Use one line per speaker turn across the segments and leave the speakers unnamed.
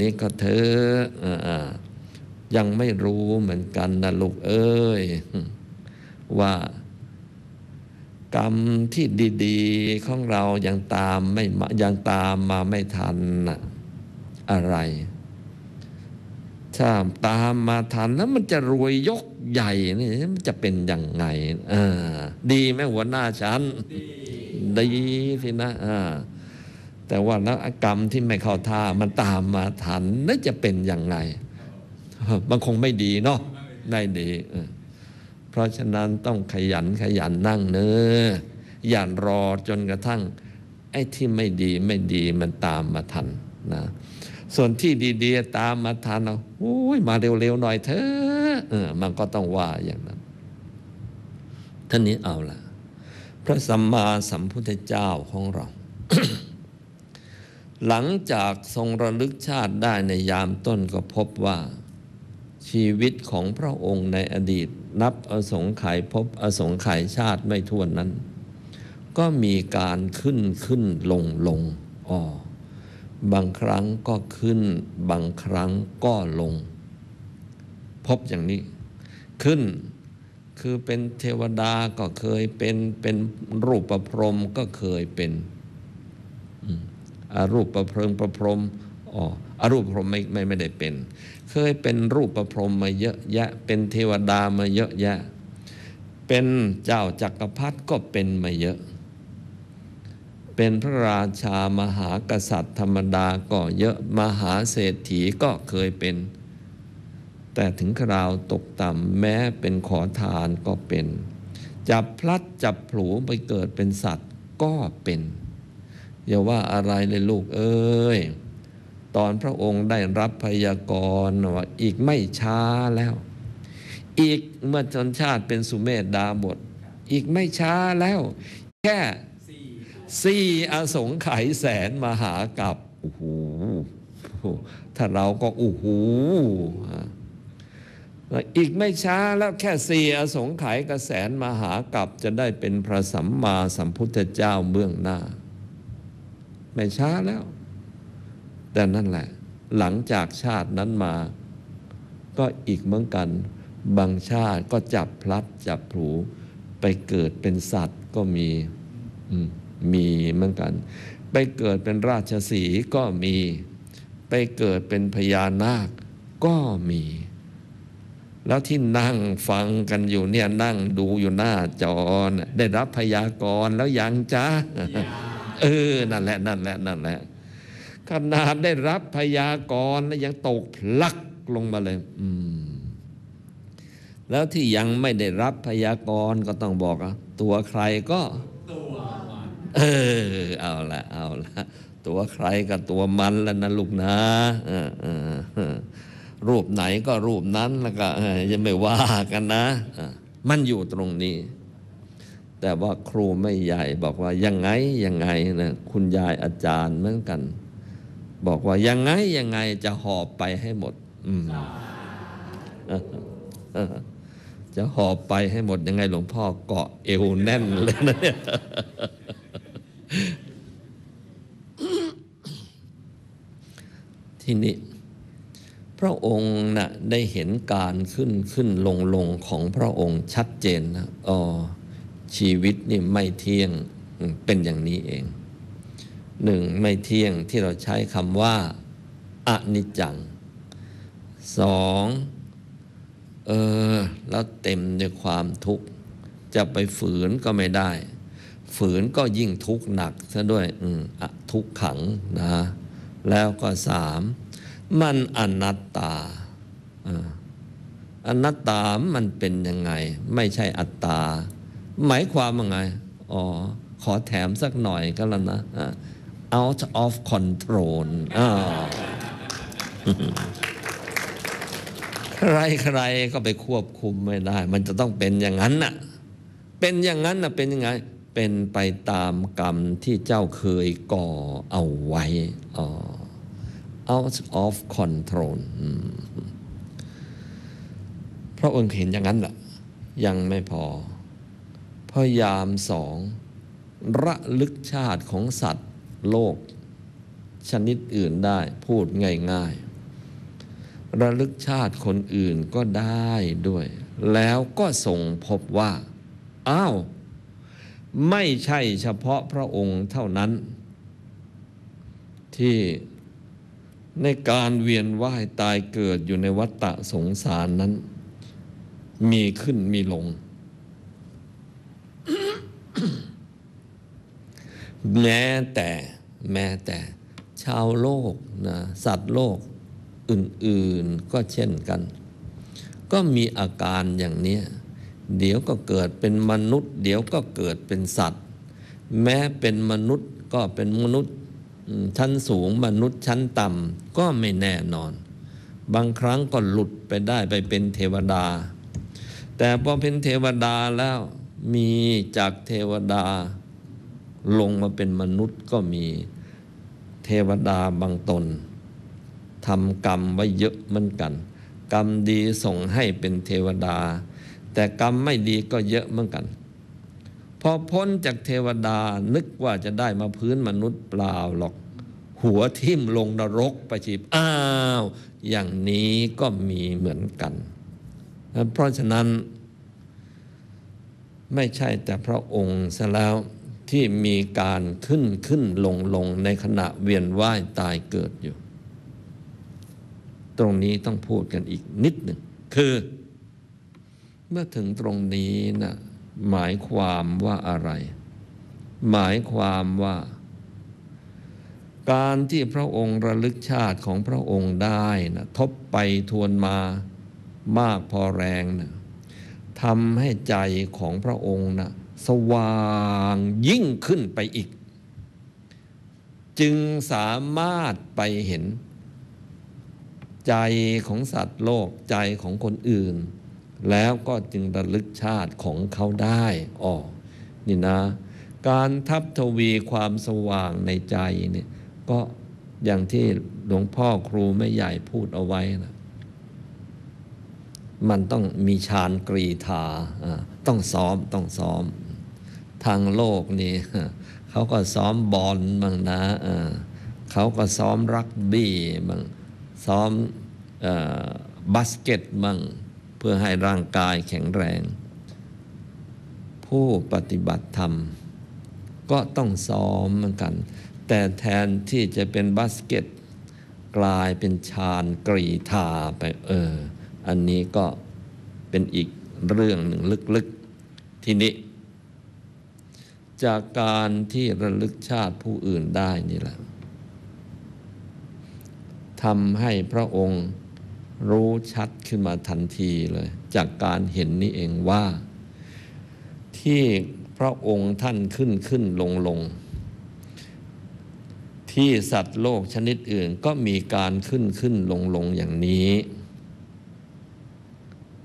นี้ก็เธอยังไม่รู้เหมือนกันนะลูกเอ้ย ว่ากรรมที่ดีๆของเรายังตามไม่ยังตามมาไม่ทันอะไรถ้าตามมาทันแล้วมันจะรวยยกใหญ่นี่มันจะเป็นยังไงดีไหมหัวหน้าฉัน ดีสินะอ่า แต่ว่านักกรรมที่ไม่เข้าท่ามันตามมาทันน่าจะเป็นยังไง มันคงไม่ดีเนาะได้ดี เพราะฉะนั้นต้องขยันขยันนั่งเนื้ออย่ารอจนกระทั่ง ไอ้ที่ไม่ดีไม่ดีมันตามมาทันนะส่วนที่ดีๆตามมาทันเอาโอ้ยมาเร็วๆหน่อยเถอะเออมันก็ต้องว่าอย่างนั้นท่านนี้เอาละพระสัมมาสัมพุทธเจ้าของเรา หลังจากทรงระลึกชาติได้ในยามต้นก็พบว่า ชีวิตของพระองค์ในอดีตนับอสงไขยพบอสงไขยชาติไม่ท้วนนั้น ก็มีการขึ้นขึ้นลงลงอ๋อบางครั้งก็ขึ้น บางครั้งก็ลง พบอย่างนี้ ขึ้นคือเป็นเทวดาก็เคยเป็นเป็นรูปประพรมก็เคยเป็น รูปประเพรมประพรมอ๋ออรูปพรมไม่ไม่ไม่ได้เป็น เคยเป็นรูปประพรมมาเยอะแยะ เป็นเทวดามาเยอะแยะ เป็นเจ้าจักรพรรดิก็เป็นมาเยอะ เป็นพระราชามหากษัตริย์ธรรมดาก็เยอะมหาเศรษฐีก็เคยเป็น แต่ถึงคราวตกต่ำแม้เป็นขอทานก็เป็น จับพลัดจับผูไปเกิดเป็นสัตว์ก็เป็น อย่าว่าอะไรเลยลูกเอ้ย ตอนพระองค์ได้รับพยากรณ์ว่าอีกไม่ช้าแล้ว อีกเมื่อชนชาติเป็นสุเมธดาบท อีกไม่ช้าแล้ว แค่สี่อสงไขยแสนมหากับโอ้โหถ้าเราก็โอ้โหอีกไม่ช้าแล้วแค่สี่อสงไขยกระแสนมหากับจะได้เป็นพระสัมมาสัมพุทธเจ้าเบื้องหน้า ไม่ช้าแล้ว แต่นั่นแหละ หลังจากชาตินั้นมา ก็อีกเหมือนกัน บางชาติก็จับพลัดจับผู ไปเกิดเป็นสัตว์ก็มีมีเหมือนกัน ไปเกิดเป็นราชสีก็มี ไปเกิดเป็นพญานาคก็มี แล้วที่นั่งฟังกันอยู่เนี่ยนั่งดูอยู่หน้าจอได้รับพยากรณ์แล้วยังจ้า เออ นั่นแหละ นั่นแหละ นั่นแหละ ขนาดได้รับพยากรณ์แล้วยังตกพลักลงมาเลย อืม แล้วที่ยังไม่ได้รับพยากรณ์ก็ต้องบอกอะตัวใครก็ตัวเออ เอาละเอาละตัวใครกับตัวมันแล้วนะลูกนะรูปไหนก็รูปนั้นแล้วก็จะไม่ว่ากันนะ มันอยู่ตรงนี้ แต่ว่าครูไม่ใหญ่บอกว่ายังไงยังไงนะคุณยายอาจารย์เหมือนกัน บอกว่ายังไงยังไงจะหอบไปให้หมด อืมจะหอบไปให้หมดยังไงหลวงพ่อเกาะเอวแน่นเลยนะเนี่ยทีนี้ พระองค์นะ่ะได้เห็นการขึ้นขึ้นลงลงของพระองค์ชัดเจนนะอ๋อ ชีวิตนี่ไม่เที่ยงเป็นอย่างนี้เองหนึ่งไม่เที่ยงที่เราใช้คำว่าอนิจจังสองเออแล้วเต็มด้วยความทุกข์ จะไปฝืนก็ไม่ได้ ฝืนก็ยิ่งทุกข์หนักซะด้วยอืมทุกขังนะแล้วก็สามมันอนัตตาอนัตตามันเป็นยังไง ไม่ใช่อัตตา หมายความว่าไง อ๋อ ขอแถมสักหน่อยก็แล้วนะ out of control ใครใครก็ไปควบคุมไม่ได้ มันจะต้องเป็นอย่างนั้นน่ะ เป็นอย่างนั้นน่ะ เป็นยังไง เป็นไปตามกรรมที่เจ้าเคยก่อเอาไว้อ๋อ out of control พระองค์เห็นอย่างนั้นแหละยังไม่พอ พยายามสองระลึกชาติของสัตว์โลก ชนิดอื่นได้พูดง่ายๆ ระลึกชาติคนอื่นก็ได้ด้วย แล้วก็ทรงพบว่า อ้าว ไม่ใช่เฉพาะพระองค์เท่านั้น ที่ในการเวียนว่ายตายเกิดอยู่ในวัฏฏะสงสารนั้น มีขึ้นมีลง แม้แต่แม้แต่ชาวโลกนะสัตว์โลกอื่นๆก็เช่นกัน ก็มีอาการอย่างนี้เดี๋ยวก็เกิดเป็นมนุษย์ เดี๋ยวก็เกิดเป็นสัตว์ แม้เป็นมนุษย์ก็เป็นมนุษย์ชั้นสูงมนุษย์ชั้นต่ำก็ไม่แน่นอน บางครั้งก็หลุดไปได้ไปเป็นเทวดา แต่พอเป็นเทวดาแล้วมีจากเทวดา ลงมาเป็นมนุษย์ก็มีเทวดาบางตนทำกรรมไว้เยอะเหมือนกัน กรรมดีส่งให้เป็นเทวดา แต่กรรมไม่ดีก็เยอะเหมือนกัน พอพ้นจากเทวดานึกว่าจะได้มาพื้นมนุษย์เปล่าหรอก หัวทิ่มลงนรกประชีพอ้าว อย่างนี้ก็มีเหมือนกัน เพราะฉะนั้นไม่ใช่แต่พระองค์ซะแล้ว ที่มีการขึ้นขึ้นลงลงในขณะเวียนว่ายตายเกิดอยู่ ตรงนี้ต้องพูดกันอีกนิดหนึ่ง คือ เมื่อถึงตรงนี้นะหมายความว่าอะไร หมายความว่า การที่พระองค์ระลึกชาติของพระองค์ได้นะทบไปทวนมามากพอแรงนะทำให้ใจของพระองค์นะ สว่างยิ่งขึ้นไปอีก จึงสามารถไปเห็น ใจของสัตว์โลกใจของคนอื่น แล้วก็จึงระลึกชาติของเขาได้อ๋อนี่นะ การทับทวีความสว่างในใจเนี่ยก็อย่างที่หลวงพ่อครูไม่ใหญ่พูดเอาไว้นะมันต้องมีฌานกรีธาต้องซ้อมต้องซ้อม ทางโลกนี่เขาก็ซ้อมบอลบ้างนะเขาก็ซ้อมรักบี้บ้างซ้อมบาสเกตบ้างเพื่อให้ร่างกายแข็งแรง ผู้ปฏิบัติธรรม ก็ต้องซ้อมเหมือนกัน แต่แทนที่จะเป็นบาสเกตกลายเป็นฌานกรีธาไปเออ อันนี้ก็เป็นอีกเรื่องหนึ่งลึกๆ ทีนี้ จากการที่ระลึกชาติผู้อื่นได้นี่แหละทำให้พระองค์รู้ชัดขึ้นมาทันทีเลย จากการเห็นนี่เองว่า ที่พระองค์ท่านขึ้นขึ้นลงลงที่สัตว์โลกชนิดอื่นก็มีการขึ้นขึ้นลงลงอย่างนี้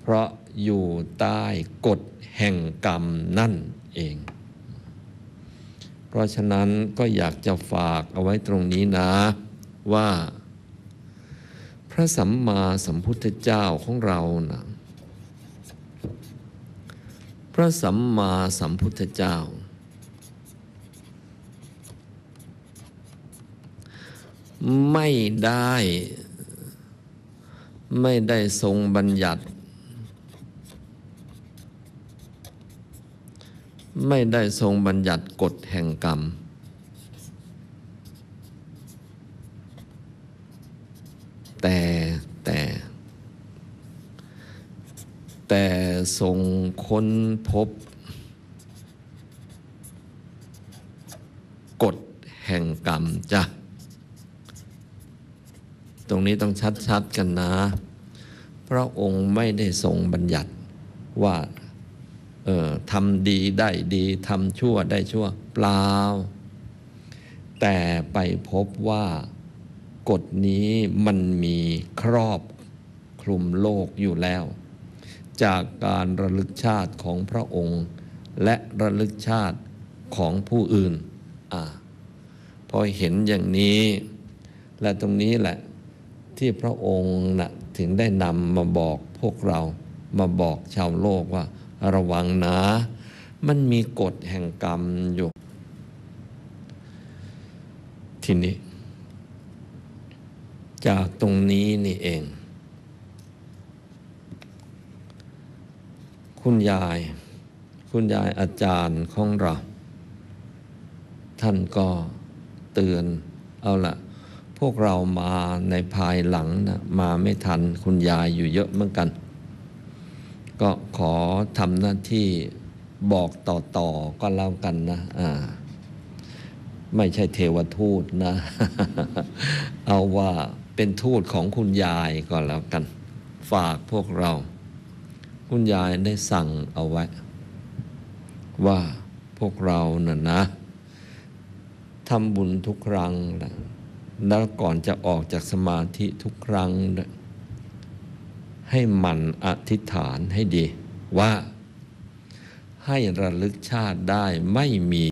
เพราะอยู่ใต้กฎแห่งกรรมนั่นเอง เพราะฉะนั้นก็อยากจะฝากเอาไว้ตรงนี้นะ ว่า พระสัมมาสัมพุทธเจ้าของเรานะพระสัมมาสัมพุทธเจ้า ไม่ได้ ไม่ได้ทรงบัญญัติ ไม่ได้ทรงบัญญัติกฎแห่งกรรม แต่แต่ แต่ทรงค้นพบ กฎแห่งกรรมจ้ะ ตรงนี้ต้องชัดๆกันนะ พระองค์ไม่ได้ทรงบัญญัติว่า เออทำดีได้ดีทำชั่วได้ชั่ว เปล่า แต่ไปพบว่ากฎนี้มันมีครอบคลุมโลกอยู่แล้ว จากการระลึกชาติของพระองค์ และระลึกชาติของผู้อื่นอ่าพอเห็นอย่างนี้ และตรงนี้แหละที่พระองค์นะถึงได้นำมาบอกพวกเรามาบอกชาวโลกว่า ระวังนะ มันมีกฎแห่งกรรมอยู่ ทีนี้ จากตรงนี้นี่เอง คุณยาย คุณยายอาจารย์ของเรา ท่านก็เตือนเอาละพวกเรามาในภายหลังนะมาไม่ทันคุณยายอยู่เยอะเหมือนกัน ก็ขอทำหน้าที่บอกต่อๆก็แล้วกันนะอ่าไม่ใช่เทวทูตนะ เอาว่าเป็นทูตของคุณยายก็แล้วกัน ฝากพวกเรา คุณยายได้สั่งเอาไว้ ว่าพวกเราน่ะนะทำบุญทุกครั้งแล้วก่อนจะออกจากสมาธิทุกครั้งนะ ให้มันอธิษฐานให้ดีว่าให้ระลึกชาติได้ไม่มี